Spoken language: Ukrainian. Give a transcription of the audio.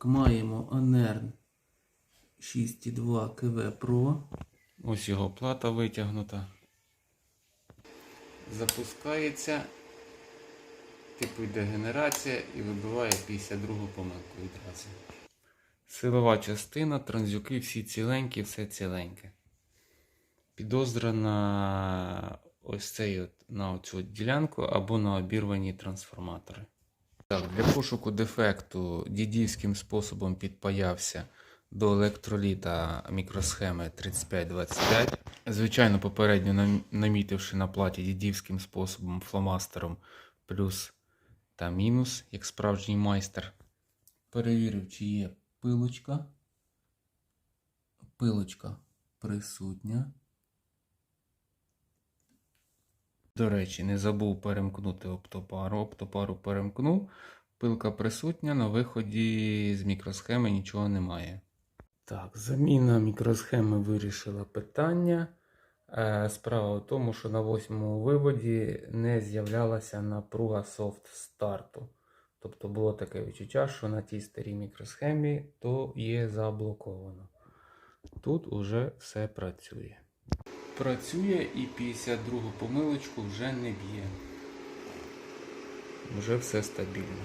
Так, маємо Анерн 6.2 КВ Pro. Ось його плата витягнута. Запускається. Типу йде генерація і вибиває 52 помилку відразу. Силова частина, транзюки всі ціленькі, все ціленьке. Підозра на ось цей от, на оцю ділянку або на обірвані трансформатори. Так, для пошуку дефекту дідівським способом підпаявся до електроліта мікросхеми 3525. Звичайно, попередньо намітивши на платі дідівським способом фломастером плюс та мінус, як справжній майстер. Перевірив, чи є пилочка. Пилочка присутня. До речі, не забув перемкнути оптопару. Оптопару перемкнув. Пилка присутня, на виході з мікросхеми нічого немає. Так, заміна мікросхеми вирішила питання. Е, Справа в тому, що на восьмому виводі не з'являлася напруга софт старту. Тобто було таке відчуття, що на тій старій мікросхемі то є заблоковано. Тут уже все працює. Працює і 52 помилочку вже не б'є. Вже все стабільно.